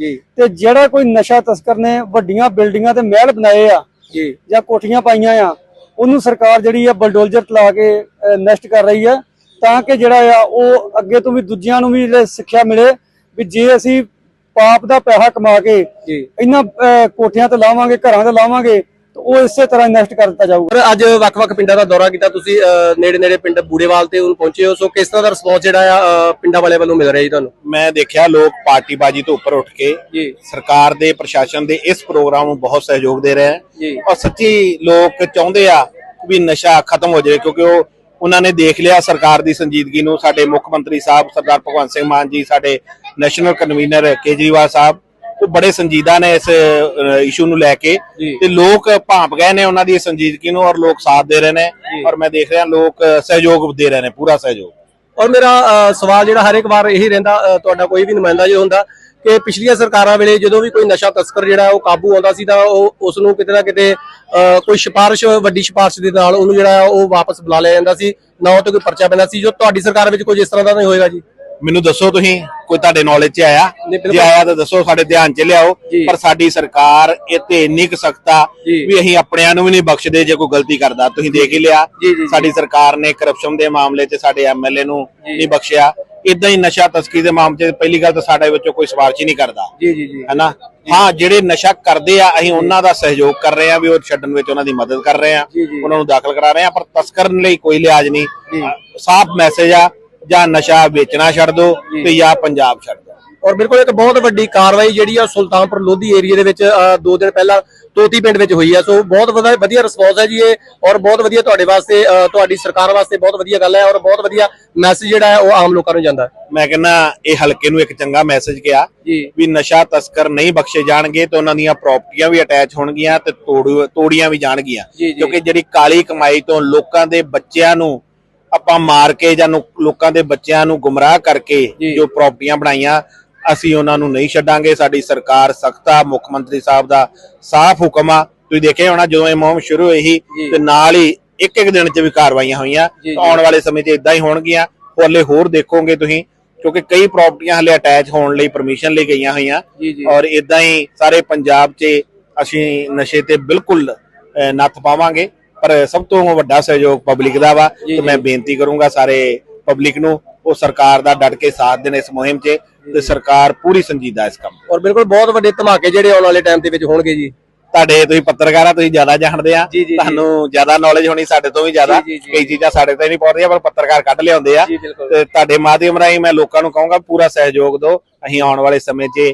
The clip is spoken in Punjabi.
ਜੀ। ਤੇ ਜਿਹੜਾ ਕੋਈ ਨਸ਼ਾ ਤਸਕਰ ਨੇ ਵੱਡੀਆਂ ਬਿਲਡਿੰਗਾਂ ਤੇ ਮਹਿਲ ਬਣਾਏ ਆ ਜੀ। ਜਾਂ ਕੋਠੀਆਂ ਪਾਈਆਂ ਆ ਉਹਨੂੰ ਸਰਕਾਰ ਜਿਹੜੀ ਆ ਬਲਡੋਜ਼ਰ ਚਲਾ ਕੇ ਨਸ਼ਟ ਕਰ ਰਹੀ ਆ ਤਾਂ ਕਿ ਜਿਹੜਾ ਆ ਉਹ ਅੱਗੇ ਤੋਂ ਵੀ ਦੂਜਿਆਂ ਨੂੰ ਵੀ ਸਿੱਖਿਆ ਮਿਲੇ ਵੀ ਜੇ ਅਸੀਂ ਪਾਪ ਦਾ ਪੈਸਾ ਕਮਾ ਕੇ ਇਹਨਾਂ ਕੋਠਿਆਂ ਤੇ ਲਾਵਾਂਗੇ ਘਰਾਂ ਤੇ ਲਾਵਾਂਗੇ ਉਹ ਇਸੇ ਤਰ੍ਹਾਂ ਨਸ਼ਟ ਕਰ ਦਿੱਤਾ ਜਾਊਗਾ। ਪਰ ਅੱਜ ਵੱਖ-ਵੱਖ ਪਿੰਡਾਂ ਦਾ ਦੌਰਾ ਕੀਤਾ ਤੁਸੀਂ ਨੇੜੇ-ਨੇੜੇ ਪਿੰਡ ਬੂੜੇਵਾਲ ਤੇ ਹੁਣ ਪਹੁੰਚੇ ਹੋ ਸੋ ਕਿਸ ਤਰ੍ਹਾਂ ਦਾ ਰਿਸਪੌਂਸ ਜਿਹੜਾ ਆ ਪਿੰਡਾਂ ਵਾਲਿਆਂ ਵੱਲੋਂ ਮਿਲ ਰਿਹਾ ਜੀ ਤੁਹਾਨੂੰ? ਮੈਂ ਦੇਖਿਆ ਲੋਕ ਪਾਰਟੀਬਾਜ਼ੀ ਤੋਂ ਉੱਪਰ ਉੱਠ ਕੇ ਜੀ। ਸਰਕਾਰ ਦੇ ਪ੍ਰਸ਼ਾਸਨ ਦੇ ਇਸ ਪ੍ਰੋਗਰਾਮ ਨੂੰ ਬਹੁਤ ਸਹਿਯੋਗ ਦੇ ਰਹੇ ਹੈ। ਜੀ। ਔਰ ਸੱਚੀ ਲੋਕ ਚਾਹੁੰਦੇ ਆ ਵੀ ਨਸ਼ਾ ਖਤਮ ਹੋ ਜਾਏ ਕਿਉਂਕਿ ਉਹ ਉਹਨਾਂ ਨੇ ਦੇਖ ਲਿਆ ਸਰਕਾਰ ਦੀ ਸੰਜੀਦਗੀ ਨੂੰ ਸਾਡੇ ਮੁੱਖ ਮੰਤਰੀ ਸਾਹਿਬ ਸਰਦਾਰ ਭਗਵੰਤ ਸਿੰਘ ਮਾਨ ਜੀ ਸਾਡੇ ਨੈਸ਼ਨਲ ਕਨਵੀਨਰ ਕੇਜਰੀਵਾਲ ਸਾਹਿਬ ਉਹ ਬੜੇ ਸੰਜੀਦਾ ਨੇ ਇਸ ਇਸ਼ੂ ਨੂੰ ਲੈ ਕੇ। ਤੇ ਲੋਕ ਭਾਂਪ ਗਏ ਨੇ ਉਹਨਾਂ ਦੀ ਸੰਜੀਦਗੀ ਨੂੰ ਔਰ ਲੋਕ ਸਾਥ ਦੇ ਰਹੇ ਨੇ। ਔਰ ਮੈਂ ਦੇਖ ਰਿਹਾ ਲੋਕ ਸਹਿਯੋਗ ਦੇ ਰਹੇ ਨੇ ਪੂਰਾ ਸਹਿਯੋਗ। ਔਰ ਮੇਰਾ ਸਵਾਲ ਜਿਹੜਾ ਹਰ ਇੱਕ ਵਾਰ ਇਹੀ ਰਹਿੰਦਾ ਤੁਹਾਡਾ ਕੋਈ ਵੀ ਨੁਮਾਇੰਦਾ ਜੇ ਹੁੰਦਾ ਕਿ ਪਿਛਲੀਆਂ ਸਰਕਾਰਾਂ ਵੇਲੇ ਜਦੋਂ ਵੀ ਕੋਈ ਨਸ਼ਾ ਤਸਕਰ ਜਿਹੜਾ ਉਹ ਕਾਬੂ ਆਉਂਦਾ ਸੀ ਤਾਂ ਉਹ ਉਸ ਨੂੰ ਕਿਤੇ ਨਾ ਕਿਤੇ ਕੋਈ ਸਿਫਾਰਿਸ਼ ਵੱਡੀ ਸਿਫਾਰਿਸ਼ ਦੇ ਨਾਲ ਉਹਨੂੰ ਜਿਹੜਾ ਉਹ ਵਾਪਸ ਬੁਲਾ ਲਿਆ ਜਾਂਦਾ ਸੀ। ਨਾ ਉਹ ਤੇ ਕੋਈ ਪਰਚਾ ਪੈਂਦਾ ਸੀ। ਜੋ ਤੁਹਾਡੀ ਸਰਕਾਰ ਵਿੱਚ ਕੋਈ ਇਸ ਤਰ੍ਹਾਂ ਦਾ ਨਹੀਂ ਹੋਏਗਾ ਜੀ? ਮੈਨੂੰ ਦੱਸੋ ਤੁਸੀਂ ਕੋਈ ਤੁਹਾਡੇ ਨੌਲੇਜ 'ਚ ਆਇਆ। ਜੇ ਆਇਆ ਤਾਂ ਦੱਸੋ ਸਾਡੇ ਧਿਆਨ 'ਚ ਲਿਆਓ। ਪਰ ਸਾਡੀ ਸਰਕਾਰ ਇਹ ਤੇ ਇੰਨੀ ਕੁ ਸਖਤਾ। ਵੀ ਅਸੀਂ ਆਪਣਿਆਂ ਨੂੰ ਵੀ ਨਹੀਂ ਬਖਸ਼ਦੇ ਜੇ ਕੋਈ ਗਲਤੀ ਕਰਦਾ ਤੁਸੀਂ ਦੇਖ ਹੀ ਲਿਆ। ਸਾਡੀ ਸਰਕਾਰ ਨੇ ਕਰਪਸ਼ਨ ਦੇ ਮਾਮਲੇ 'ਚ ਸਾਡੇ ਐਮਐਲਏ ਨੂੰ। ਨਹੀਂ ਬਖਸ਼ਿਆ ਇਦਾਂ ਹੀ ਨਸ਼ਾ ਤਸਕਰੀ ਦੇ ਮਾਮਲੇ 'ਚ ਪਹਿਲੀ ਗੱਲ ਤਾਂ ਸਾਡੇ ਵਿੱਚੋਂ ਕੋਈ ਸਿਫਾਰਿਸ਼ ਹੀ ਨਹੀਂ ਕਰਦਾ ਜੀ ਜੀ ਜੀ ਹੈਨਾ ਹਾਂ ਜਿਹੜੇ ਨਸ਼ਾ ਕਰਦੇ ਆ ਅਸੀਂ ਉਹਨਾਂ ਦਾ ਸਹਿਯੋਗ ਕਰ ਰਹੇ ਆ ਵੀ ਉਹ ਛੱਡਣ ਵਿੱਚ ਉਹਨਾਂ ਦੀ ਮਦਦ ਕਰ ਰਹੇ ਆ। ਉਹਨਾਂ ਨੂੰ ਦਾਖਲ ਕਰਾ ਰਹੇ ਆ ਪਰ ਤਸਕਰਨ ਲਈ ਕੋਈ ਲਿਹਾਜ਼ ਨਹੀਂ। ਸਾਫ਼ ਮੈਸੇਜ ਆ ਜਾਂ ਨਸ਼ਾ ਵੇਚਣਾ ਛੱਡ ਦਿਓ ਤੇ ਜਾਂ ਪੰਜਾਬ ਛੱਡ ਦਿਓ ਔਰ ਬਿਲਕੁਲ ਇੱਕ ਬਹੁਤ ਵੱਡੀ ਕਾਰਵਾਈ ਜਿਹੜੀ ਆ ਸੁਲਤਾਨਪੁਰ ਲੋਧੀ ਏਰੀਆ ਦੇ ਵਿੱਚ ਦੋ ਦਿਨ ਪਹਿਲਾਂ ਤੋਤੀ ਪਿੰਡ ਵਿੱਚ ਹੋਈ ਆ। ਸੋ ਬਹੁਤ ਵਧੀਆ ਵਧੀਆ ਰਿਸਪੌਂਸ ਹੈ ਜੀ ਇਹ ਔਰ ਬਹੁਤ ਵਧੀਆ ਤੁਹਾਡੇ ਵਾਸਤੇ ਤੁਹਾਡੀ ਸਰਕਾਰ ਵਾਸਤੇ ਬਹੁਤ ਵਧੀਆ ਗੱਲ ਹੈ ਔਰ ਬਹੁਤ ਵਧੀਆ ਮੈਸੇਜ ਜਿਹੜਾ ਹੈ ਉਹ ਆਮ ਲੋਕਾਂ ਨੂੰ ਜਾਂਦਾ ਮੈਂ ਕਹਿੰਦਾ ਇਹ ਹਲਕੇ ਨੂੰ ਇੱਕ ਚੰਗਾ ਮੈਸੇਜ ਗਿਆ ਵੀ ਨਸ਼ਾ ਤਸਕਰ ਨਹੀਂ ਬਖਸ਼ੇ ਜਾਣਗੇ ਤੇ ਉਹਨਾਂ ਦੀਆਂ ਪ੍ਰਾਪਰਟੀਆਂ ਵੀ ਅਟੈਚ ਹੋਣਗੀਆਂ ਤੇ ਤੋੜ- ਤੋੜੀਆਂ ਵੀ ਜਾਣਗੀਆਂ। ਕਿਉਂਕਿ ਜਿਹੜੀ ਕਾਲੀ ਕਮਾਈ ਤੋਂ ਲੋਕਾਂ ਦੇ ਬੱਚਿਆਂ ਨੂੰ ਆਪਾਂ ਮਾਰ ਕੇ ਜਾਂ ਲੋਕਾਂ ਦੇ ਬੱਚਿਆਂ ਨੂੰ ਗੁੰਮਰਾਹ ਕਰਕੇ ਜੀ। ਪ੍ਰਾਪਰਟੀਆਂ ਬਣਾਈਆਂ ਅਸੀਂ ਉਹਨਾਂ ਨੂੰ ਨਹੀਂ ਛੱਡਾਂਗੇ। ਸਾਡੀ ਸਰਕਾਰ ਸਖਤਾ ਮੁੱਖ ਮੰਤਰੀ ਸਾਹਿਬ ਦਾ ਸਾਫ਼ ਹੁਕਮ ਆ। ਤੁਸੀਂ ਦੇਖਿਆ ਹੋਣਾ ਜਦੋਂ ਇਹ ਮੁਹਿੰਮ ਸ਼ੁਰੂ ਹੋਈ ਸੀ। ਤੇ ਨਾਲ ਹੀ ਇੱਕ ਇੱਕ ਦਿਨ 'ਚ ਵੀ ਕਾਰਵਾਈਆਂ ਹੋਈਆਂ। ਆਉਣ ਵਾਲੇ ਸਮੇਂ 'ਚ ਇਦਾਂ ਹੀ ਹੋਣਗੀਆਂ। ਹਲੇ ਹੋਰ ਦੇਖੋਗੇ ਤੁਸੀਂ ਕਿਉਂਕਿ ਕਈ ਪ੍ਰਾਪਰਟੀਆਂ ਹਲੇ ਅਟੈਚ ਹੋਣ ਲਈ ਪਰਮਿਸ਼ਨ ਲਈ ਗਈਆਂ ਹੋਈਆਂ। ਔਰ ਇਦਾਂ ਹੀ ਸਾਰੇ ਪੰਜਾਬ 'ਚ ਅਸੀਂ ਨਸ਼ੇ ਤੇ ਬਿਲਕੁਲ ਨੱਥ ਪਾਵਾਂਗੇ। ਪਰ ਸਭ ਤੋਂ ਵੱਡਾ ਸਹਿਯੋਗ ਪਬਲਿਕ ਦਾ ਵਾ ਤੇ ਮੈਂ ਬੇਨਤੀ ਕਰੂੰਗਾ ਸਾਰੇ ਪਬਲਿਕ ਨੂੰ ਉਹ ਸਰਕਾਰ ਦਾ ਡਟ ਕੇ ਸਾਥ ਦੇਣ ਇਸ ਮੁਹਿੰਮ 'ਚ ਤੇ ਸਰਕਾਰ ਪੂਰੀ ਸੰਜੀਦਾ ਇਸ ਕੰਮ ਔਰ ਬਿਲਕੁਲ ਬਹੁਤ ਵੱਡੇ ਧਮਾਕੇ ਜਿਹੜੇ ਆਉਣ ਵਾਲੇ ਟਾਈਮ ਦੇ ਵਿੱਚ ਹੋਣਗੇ ਜੀ। ਤੁਹਾਡੇ ਤੁਸੀਂ ਪੱਤਰਕਾਰ ਆ ਤੁਸੀਂ ਜ਼ਿਆਦਾ ਜਾਣਦੇ ਆ। ਤੁਹਾਨੂੰ ਜ਼ਿਆਦਾ ਨੌਲੇਜ ਹੋਣੀ ਸਾਡੇ ਤੋਂ ਵੀ ਜ਼ਿਆਦਾ। ਕਈ ਚੀਜ਼ਾਂ ਸਾਡੇ ਤੋਂ ਨਹੀਂ ਪਹੁੰਚਦੀਆਂ ਪਰ ਪੱਤਰਕਾਰ ਕੱਢ ਲਿਆਉਂਦੇ ਆ। ਤੇ ਤੁਹਾਡੇ ਮਾਧਿਅਮ ਰਾਹੀਂ ਮੈਂ ਲੋਕਾਂ ਨੂੰ ਕਹੂੰਗਾ ਪੂਰਾ ਸਹਿਯੋਗ ਦਿਓ। ਅਸੀਂ ਆਉਣ ਵਾਲੇ ਸਮੇਂ 'ਚ